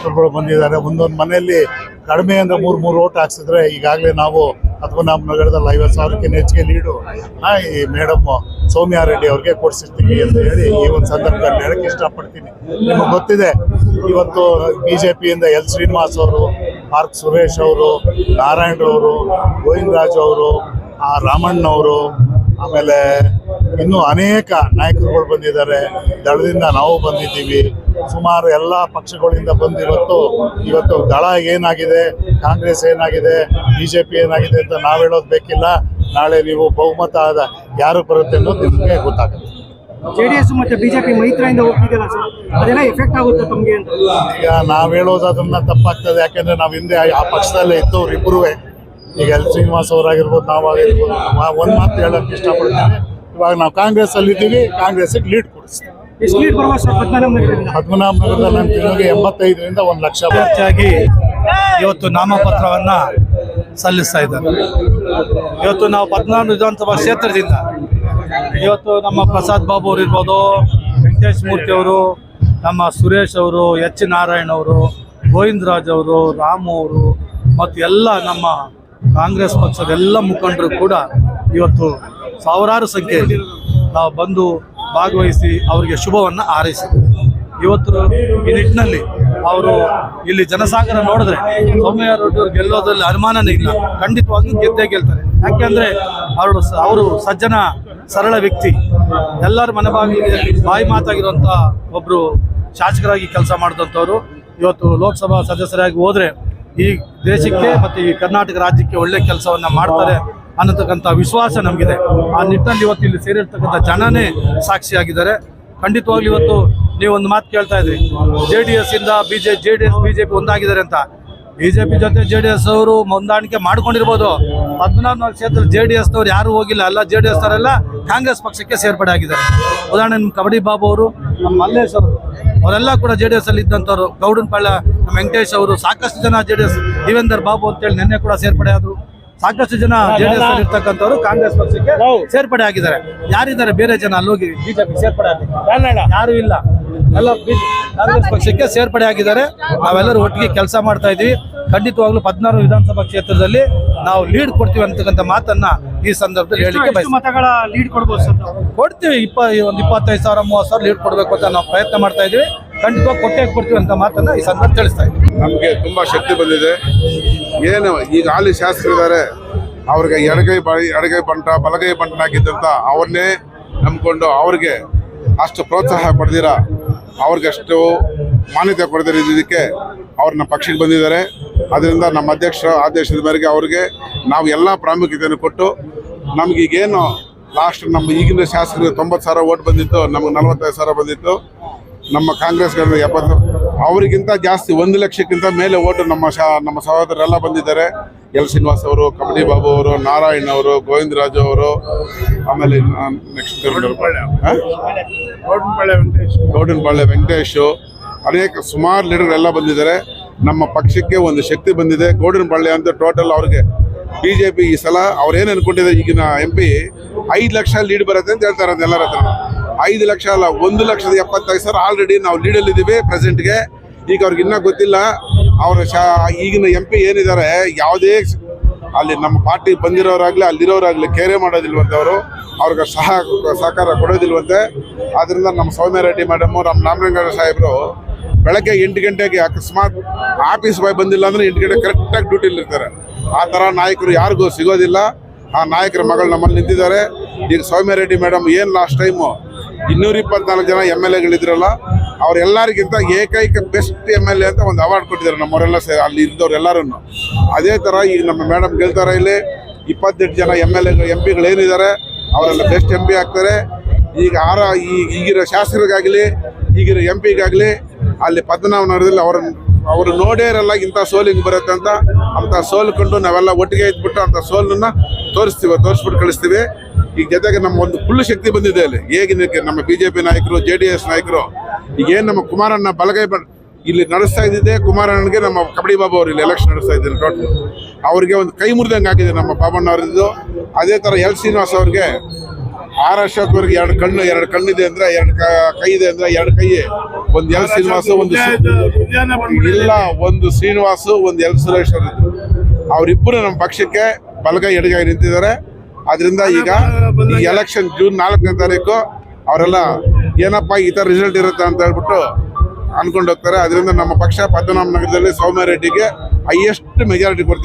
ನಾಯಕರುಗಳು ಬಂದಿದ್ದಾರೆ. ಒಂದೊಂದು ಮನೆಯಲ್ಲಿ ಕಡಿಮೆ ಅಂದರೆ ಮೂರು ಮೂರು ಓಟ್ ಹಾಕ್ಸಿದ್ರೆ ಈಗಾಗಲೇ ನಾವು ನಮ್ಮ ನಗರದಲ್ಲಿ ಐವತ್ತು ಸಾವಿರಕ್ಕಿಂತ ಹೆಚ್ಚಿಗೆ ಲೀಡು. ಈ ಮೇಡಮ್ ಸೌಮ್ಯ ರೆಡ್ಡಿ ಅವ್ರಿಗೆ ಕೊಡಿಸಿರ್ತೀವಿ ಅಂತ ಹೇಳಿ ಈ ಒಂದು ಸಂದರ್ಭದಲ್ಲಿ ಹೇಳಕ್ಕೆ ಇಷ್ಟಪಡ್ತೀನಿ. ನಿಮಗೆ ಗೊತ್ತಿದೆ, ಇವತ್ತು ಬಿ ಜೆ ಪಿಯಿಂದ ಎಲ್ ಶ್ರೀನಿವಾಸ್ ಅವರು, ಆರ್ ಸುರೇಶ್ ಅವರು ನಾರಾಯಣರವರು ಗೋವಿಂದರಾಜ್ ಅವರು, ಆ ರಾಮಣ್ಣವರು ಆಮೇಲೆ ಇನ್ನೂ ಅನೇಕ ನಾಯಕರುಗಳು ಬಂದಿದ್ದಾರೆ. ದಳದಿಂದ ನಾವು ಬಂದಿದ್ದೀವಿ. ಸುಮಾರು ಎಲ್ಲ ಪಕ್ಷಗಳಿಂದ ಬಂದು ಇವತ್ತು ಇವತ್ತು ದಳ ಏನಾಗಿದೆ ಕಾಂಗ್ರೆಸ್ ಏನಾಗಿದೆ ಬಿ ಜೆ ಪಿ ಏನಾಗಿದೆ ಅಂತ ನಾವು ಹೇಳೋದು ಬೇಕಿಲ್ಲ. ನಾಳೆ ನೀವು ಬಹುಮತ ಆದ ಯಾರು ಬರುತ್ತೆ ಅನ್ನೋದು ನಿಮಗೆ ಗೊತ್ತಾಗುತ್ತೆ. ಜೆಡಿಎಸ್ ಮತ್ತೆ ಬಿಜೆಪಿ ಮೈತ್ರಿಯಿಂದ ಹೋಗ್ತಿದೆಯಲ್ಲ ಸರ್? ಅದೆಲ್ಲ ಎಫೆಕ್ಟ್ ಆಗುತ್ತೆ ತಮಗೆ ಅಂತ. ಈಗ ನಾವು ಹೇಳೋದು ಅದನ್ನ ತಪ್ಪಾಗ್ತದೆ. ಯಾಕಂದ್ರೆ ನಾವು ಹಿಂದೆ ಆ- ಆ ಪಕ್ಷದಲ್ಲೇ ಇದ್ದವ್ರು ಇಬ್ಬರೂ ಈಗ ಎಲ್ ಶ್ರೀನಿವಾಸ್ ಅವರಾಗಿರ್ಬೋದು ನಾವಾಗಿರ್ಬೋದು ಒಂದು ಮಾತು ಹೇಳೋಕ್ಕೆ ಇಷ್ಟಪಡ್ತೀನಿ ಇವಾಗ ನಾವು ಕಾಂಗ್ರೆಸ್ ಅಲ್ಲಿ ಇದ್ದೀವಿ ಕಾಂಗ್ರೆಸ್ಗೆ ಲೀಡ್ ಕೊಡಿಸ್ತೀವಿ. ಪದ್ಮನಾಭ ನನ್ನ ತಿಂಗಳಿಗೆ ಎಂಬತ್ತೈದರಿಂದ ಒಂದು ಲಕ್ಷ. ಅಭ್ಯರ್ಥಿಯಾಗಿ ಇವತ್ತು ನಾಮಪತ್ರವನ್ನ ಸಲ್ಲಿಸ್ತಾ ಇದ್ದಾರೆ ಇವತ್ತು ನಾವು ಪದ್ಮನಾಭ ವಿಧಾನಸಭಾ ಕ್ಷೇತ್ರದಿಂದ ಇವತ್ತು ನಮ್ಮ ಪ್ರಸಾದ್ ಬಾಬು ಅವರು ಇರ್ಬೋದು ವೆಂಕಟೇಶ್ ಮೂರ್ತಿ ಅವರು ನಮ್ಮ ಸುರೇಶ್ ಅವರು ಎಚ್ ನಾರಾಯಣ್ ಅವರು ಗೋವಿಂದರಾಜ್ ಅವರು ರಾಮು ಅವರು ಮತ್ತು ಎಲ್ಲ ನಮ್ಮ ಕಾಂಗ್ರೆಸ್ ಪಕ್ಷದ ಎಲ್ಲ ಮುಖಂಡರು ಕೂಡ ಇವತ್ತು ಸಾವಿರಾರು ಸಂಖ್ಯೆಯಲ್ಲಿ ನಾವು ಬಂದು ಭಾಗವಹಿಸಿ ಅವರಿಗೆ ಶುಭವನ್ನು ಹಾರೈಸಿ ಇವತ್ತು ಈ ನಿಟ್ಟಿನಲ್ಲಿ ಅವರು ಇಲ್ಲಿ ಜನಸಾಗರ ನೋಡಿದ್ರೆ ಸೌಮ್ಯ ರೆಡ್ಡಿ ಅವರು ಗೆಲ್ಲೋದ್ರಲ್ಲಿ ಅನುಮಾನನೇ ಇಲ್ಲ. ಖಂಡಿತವಾಗಿಯೂ ಗೆದ್ದೇ ಗೆಲ್ತಾರೆ. ಯಾಕೆಂದ್ರೆ ಅವರು ಅವರು ಸಜ್ಜನ, ಸರಳ ವ್ಯಕ್ತಿ. ಎಲ್ಲರ ಮನೆ ಬಾಯಿ ಮಾತಾಗಿರುವಂಥ ಒಬ್ಬರು ಶಾಸಕರಾಗಿ ಕೆಲಸ ಮಾಡಿದಂಥವ್ರು. ಇವತ್ತು ಲೋಕಸಭಾ ಸದಸ್ಯರಾಗಿ ಹೋದ್ರೆ ಈ ದೇಶಕ್ಕೆ ಮತ್ತು ಈ ಕರ್ನಾಟಕ ರಾಜ್ಯಕ್ಕೆ ಒಳ್ಳೆ ಕೆಲಸವನ್ನ ಮಾಡ್ತಾರೆ. ಅನ್ನತಕ್ಕಂಥ ವಿಶ್ವಾಸ ನಮಗಿದೆ. ಆ ನಿಟ್ಟಿನಲ್ಲಿ ಇವತ್ತು ಇಲ್ಲಿ ಸೇರಿರ್ತಕ್ಕಂಥ ಜನನೇ ಸಾಕ್ಷಿಯಾಗಿದ್ದಾರೆ. ಖಂಡಿತವಾಗ್ಲೂ ಇವತ್ತು ನೀವು ಒಂದು ಮಾತು ಕೇಳ್ತಾ ಇದ್ರಿ. ಜೆ ಡಿ ಎಸ್ ಇಂದ B J D S B J P ಒಂದಾಗಿದ್ದಾರೆ ಅಂತ. ಬಿ ಜೆ ಪಿ ಜೊತೆ ಜೆ ಡಿ ಎಸ್ ಅವರು ಹೊಂದಾಣಿಕೆ ಮಾಡ್ಕೊಂಡಿರ್ಬೋದು. ಪದ್ಮನಾಭ ಕ್ಷೇತ್ರ ಜೆ ಡಿ ಎಸ್ನವ್ರು ಯಾರು ಹೋಗಿಲ್ಲ. ಎಲ್ಲ ಜೆ ಡಿ ಎಸ್ ಅವರೆಲ್ಲ ಕಾಂಗ್ರೆಸ್ ಪಕ್ಷಕ್ಕೆ ಸೇರ್ಪಡೆ ಆಗಿದ್ದಾರೆ. ಉದಾಹರಣೆ ನಮ್ಮ ಕಬಡ್ಡಿ ಬಾಬು ಅವರು, ನಮ್ಮ ಮಲ್ಲೇಶ್ ಅವರು. ಅವರೆಲ್ಲ ಕೂಡ ಜೆ ಡಿ ಎಸ್ ಅಲ್ಲಿ ಇದ್ದಂಥವ್ರು. ಗೌಡನಪಾಳ್ಯ ನಮ್ಮ ವೆಂಕಟೇಶ್ ಅವರು, ಸಾಕಷ್ಟು ಜನ J D S, Devender Babu ಅಂತೇಳಿ ನಿನ್ನೆ ಕೂಡ ಸೇರ್ಪಡೆ ಆದ್ರು. ಸಾಕಷ್ಟು ಜನ ಜೆಡಿಎಸ್ ಅಲ್ಲಿ ಇರ್ತಕ್ಕಂಥವ್ರು ಕಾಂಗ್ರೆಸ್ ಪಕ್ಷಕ್ಕೆ ಸೇರ್ಪಡೆ ಆಗಿದ್ದಾರೆ. ಯಾರಿದ್ದಾರೆ? ಬೇರೆ ಜನ ಅಲ್ಲೋಗಿ ಬಿಜೆಪಿ ಸೇರ್ಪಡೆ ಯಾರು ಇಲ್ಲ. ಎಲ್ಲ ಕಾಂಗ್ರೆಸ್ ಪಕ್ಷಕ್ಕೆ ಸೇರ್ಪಡೆ ಆಗಿದ್ದಾರೆ. ನಾವೆಲ್ಲರೂ ಒಟ್ಟಿಗೆ ಕೆಲಸ ಮಾಡ್ತಾ ಇದೀವಿ ಖಂಡಿತವಾಗ್ಲೂ ಹದಿನಾರು ವಿಧಾನಸಭಾ ಕ್ಷೇತ್ರದಲ್ಲಿ ನಾವು ಲೀಡ್ ಕೊಡ್ತೀವಿ ಅಂತಕ್ಕಂಥ ಮಾತನ್ನ ಈ ಸಂದರ್ಭದಲ್ಲಿ ಹೇಳಿಕೆ ಮತಗಳ ಲೀಡ್ ಕೊಡ್ಬೋದು ಸರ್ ಕೊಡ್ತೀವಿ. ಇಪ್ಪ ಒಂದು ಇಪ್ಪತ್ತೈದು ಸಾವಿರ ಮೂವತ್ತು ಸಾವಿರ ಲೀಡ್ ಕೊಡಬೇಕು ಅಂತ ನಾವು ಪ್ರಯತ್ನ ಮಾಡ್ತಾ ಇದೀವಿ ಖಂಡಿತವಾಗಿ ಕೊಟ್ಟೆ ಕೊಡ್ತೀವಿ ಅಂತ ಮಾತನ್ನ ಈ ಸಂದರ್ಭ ತಿಳಿಸ್ತಾ ಇದ್ದೀವಿ ನಮಗೆ ತುಂಬ ಶಕ್ತಿ ಬಂದಿದೆ. ಏನು, ಈಗ ಹಾಲಿ ಶಾಸಕರಿದ್ದಾರೆ. ಅವ್ರಿಗೆ ಎಡಗೈ ಎಡಗೈ ಬಂಟ, ಬಲಗೈ ಬಂಟನಾಗಿದ್ದಂತ ಅವ್ರನ್ನೇ ನಂಬಿಕೊಂಡು ಅವ್ರಿಗೆ ಅಷ್ಟು ಪ್ರೋತ್ಸಾಹ ಪಡೆದಿರ? ಅವ್ರಿಗೆ ಅಷ್ಟು ಮಾನ್ಯತೆ ಕೊಡದಿರ ಇದಕ್ಕೆ ಅವ್ರನ್ನ ಪಕ್ಷಕ್ಕೆ ಬಂದಿದ್ದಾರೆ. ಅದರಿಂದ ನಮ್ಮ ಅಧ್ಯಕ್ಷರ ಆದೇಶದ ಮೇರೆಗೆ ಅವ್ರಿಗೆ ನಾವು ಎಲ್ಲ ಪ್ರಾಮುಖ್ಯತೆಯನ್ನು ಕೊಟ್ಟು ನಮಗೀಗೇನು ಲಾಸ್ಟ್ ನಮ್ಮ ಈಗಿನ ಶಾಸಕರಿಗೆ ತೊಂಬತ್ತು ಸಾವಿರ ಓಟ್ ಬಂದಿತ್ತು, ನಮಗೆ ನಲವತ್ತೈದು ಸಾವಿರ ಬಂದಿತ್ತು. ನಮ್ಮ ಕಾಂಗ್ರೆಸ್ಗಳಿಂದ ಎಪ್ಪತ್ತು ಅವರಿಗಿಂತ ಜಾಸ್ತಿ ಒಂದು ಲಕ್ಷಕ್ಕಿಂತ ಮೇಲೆ ಓಟು ನಮ್ಮ ಶಾ ನಮ್ಮ ಸಹೋದರರೆಲ್ಲ ಬಂದಿದ್ದಾರೆ. ಎಲ್ ಶ್ರೀನಿವಾಸ್ ಅವರು ಕಬಡ್ಡಿ ಬಾಬು ಅವರು ನಾರಾಯಣ್ ಅವರು ಗೋವಿಂದರಾಜು ಅವರು ಆಮೇಲೆ ನೆಕ್ಸ್ಟ್ ಗೌಡನಪಾಳ್ಯ ವೆಂಕಟೇಶು. ಅನೇಕ ಸುಮಾರು ಲೀಡರ್ ಎಲ್ಲ ಬಂದಿದ್ದಾರೆ. ನಮ್ಮ ಪಕ್ಷಕ್ಕೆ ಒಂದು ಶಕ್ತಿ ಬಂದಿದೆ. ಗೌಡನಪಾಳ್ಯ ಅಂತ ಟೋಟಲ್ ಅವ್ರಿಗೆ ಬಿ ಜೆ ಪಿ ಈ ಸಲ ಅವ್ರು ಏನು ಅನ್ಕೊಂಡಿದ್ದಾರೆ ಈಗಿನ ಎಂ ಪಿ ಐದು ಲಕ್ಷ ಲೀಡ್ ಬರುತ್ತೆ ಅಂತ ಹೇಳ್ತಾರೆ ಅದು ಎಲ್ಲರ ಹತ್ರ. ಐದು ಲಕ್ಷ ಅಲ್ಲ, ಒಂದು ಲಕ್ಷದ ಎಪ್ಪತ್ತೈದು ಸಾವಿರ ಆಲ್ರೆಡಿ ನಾವು ಲೀಡಲ್ಲಿದ್ದೀವಿ ಪ್ರೆಸೆಂಟ್ಗೆ ಈಗ ಅವ್ರಿಗೆ ಇನ್ನೂ ಗೊತ್ತಿಲ್ಲ, ಅವರ ಈಗಿನ ಎಂ ಪಿ ಏನಿದ್ದಾರೆ, ಯಾವುದೇ ಅಲ್ಲಿ ನಮ್ಮ ಪಾರ್ಟಿ ಬಂದಿರೋರಾಗಲಿ, ಅಲ್ಲಿರೋರಾಗಲಿ ಕೇರೆ ಮಾಡೋದಿಲ್ವಂತವರು, ಅವ್ರಿಗೆ ಸಹ, ಸಹಕಾರ ಕೊಡೋದಿಲ್ವಂತೆ. ಆದ್ದರಿಂದ ನಮ್ಮ ಸೌಮ್ಯ ರೆಡ್ಡಿ ಮೇಡಮು ನಮ್ಮ ನಾಮಲಿಂಗರ ಸಾಹೇಬರು ಬೆಳಗ್ಗೆ ಎಂಟು ಗಂಟೆಗೆ ಅಕಸ್ಮಾತ್ ಆಫೀಸ್ ಬಾಯ್ ಬಂದಿಲ್ಲ ಅಂದರೆ ಎಂಟು ಗಂಟೆ ಕರೆಕ್ಟಾಗಿ ಡ್ಯೂಟಿಲಿ ಇರ್ತಾರೆ. ಆ ಥರ ನಾಯಕರು ಯಾರಿಗೂ ಸಿಗೋದಿಲ್ಲ. ಆ ನಾಯಕರ ಮಗಳು ನಮ್ಮಲ್ಲಿ ನಿಂತಿದ್ದಾರೆ. ಈಗ ಸೌಮ್ಯ ರೆಡ್ಡಿ ಮೇಡಮ್ ಏನು ಲಾಸ್ಟ್ ಟೈಮು ಇನ್ನೂರ ಇಪ್ಪತ್ನಾಲ್ಕು ಜನ ಎಂ ಎಲ್ ಎಗಳಿದ್ರಲ್ಲ ಅವರೆಲ್ಲರಿಗಿಂತ ಏಕೈಕ ಬೆಸ್ಟ್ ಎಂ ಎಲ್ ಎ ಅಂತ ಒಂದು ಅವಾರ್ಡ್ ಕೊಟ್ಟಿದ್ದಾರೆ ನಮ್ಮವರೆಲ್ಲ ಅಲ್ಲಿ ಇದ್ದವ್ರು ಎಲ್ಲರೂ ಅದೇ ಥರ ಈಗ ನಮ್ಮ ಮೇಡಮ್ ಗೆಲ್ತಾರೆ ಇಲ್ಲಿ. ಇಪ್ಪತ್ತೆಂಟು ಜನ ಎಂ ಎಲ್ ಎ ಎಂ ಪಿಗಳು ಏನಿದ್ದಾರೆ ಅವರೆಲ್ಲ ಬೆಸ್ಟ್ ಎಂ ಪಿ ಆಗ್ತಾರೆ. ಈಗ ಆರ ಈಗಿರೋ ಶಾಸಕರಿಗಾಗಲಿ ಈಗಿರೋ ಎಂ ಪಿಗಾಗಲಿ, ಅಲ್ಲಿ ಪದ್ಮನಾಭನಗರದಲ್ಲಿ ಅವರನ್ನು ಅವ್ರ ನೋಡೇ ಇರಲ್ಲ ಇಂಥ ಸೋಲು ಹಿಂಗೆ ಬರುತ್ತೆ ಅಂತ. ಅಂಥ ಸೋಲು ಕಂಡು ನಾವೆಲ್ಲ ಒಟ್ಟಿಗೆ ಇದ್ಬಿಟ್ಟು ಅಂಥ ಸೋಲನ್ನ ತೋರಿಸ್ತೀವಿ, ತೋರಿಸ್ಬಿಟ್ಟು ಕಳಿಸ್ತೀವಿ. ಈಗ ಜೊತೆಗೆ ನಮ್ಮ ಒಂದು ಫುಲ್ ಶಕ್ತಿ ಬಂದಿದೆ ಅಲ್ಲಿ. ಹೇಗಿನ ನಮ್ಮ ಬಿ ಜೆ ಪಿ ನಾಯಕರು ಜೆ ಡಿ ಎಸ್ ನಾಯಕರು ಈಗೇನು ನಮ್ಮ ಕುಮಾರಣ್ಣ ಬಲಗೈ ಬ ಇಲ್ಲಿ ನಡೆಸ್ತಾ ಇದ್ದಿದ್ದೆ ಕುಮಾರಣ್ಣನಿಗೆ ನಮ್ಮ ಕಬಡ್ಡಿ ಬಾಬು ಅವರು ಇಲ್ಲಿ ಎಲೆಕ್ಷನ್ ನಡೆಸ್ತಾ ಇದ್ದಾರೆ ಟೋಟಲ್. ಅವ್ರಿಗೆ ಒಂದು ಕೈ ಮುರಿದಂಗೆ ಆಗಿದೆ ನಮ್ಮ ಬಾಬಣ್ಣ ಅವರಿದ್ದು. ಅದೇ ಥರ ಎಲ್ ಶ್ರೀನಿವಾಸ್ ಅವ್ರಿಗೆ ಆರ್ ಅಶೋಕ್ ಅವ್ರಿಗೆ ಎರಡು ಕಣ್ಣು ಎರಡು ಕಣ್ಣಿದೆ ಅಂದ್ರೆ ಎರಡು ಕ- ಕೈ ಇದೆ ಅಂದ್ರೆ ಎರಡು ಕೈ ಒಂದು ಎಲ್ ಶ್ರೀನಿವಾಸ ಒಂದು ಇಲ್ಲ ಒಂದು ಶ್ರೀನಿವಾಸು ಒಂದು ಎಲ್ ಸುರೇಶ್ ಇದ್ರು ಅವರಿಬ್ಬರು ನಮ್ಮ ಪಕ್ಷಕ್ಕೆ ಬಲಗೈ ಎಡಗೈ ನಿಂತಿದ್ದಾರೆ. ಅದರಿಂದ ಈಗ ಈ ಎಲೆಕ್ಷನ್ ಜೂನ್ ನಾಲ್ಕನೇ ತಾರೀಕು ಅವರೆಲ್ಲ ಏನಪ್ಪ ಈ ಥರ ರಿಸಲ್ಟ್ ಇರುತ್ತೆ ಅಂತ ಹೇಳ್ಬಿಟ್ಟು ಅನ್ಕೊಂಡು ಹೋಗ್ತಾರೆ. ಅದರಿಂದ ನಮ್ಮ ಪಕ್ಷ ಪದ್ಮನಾಭ ನಗರದಲ್ಲಿ ಸೌಮ್ಯ ರೆಡ್ಡಿಗೆ ಹೈಯೆಸ್ಟ್ ಮೆಜಾರಿಟಿ ಕೊಡ್ತೀವಿ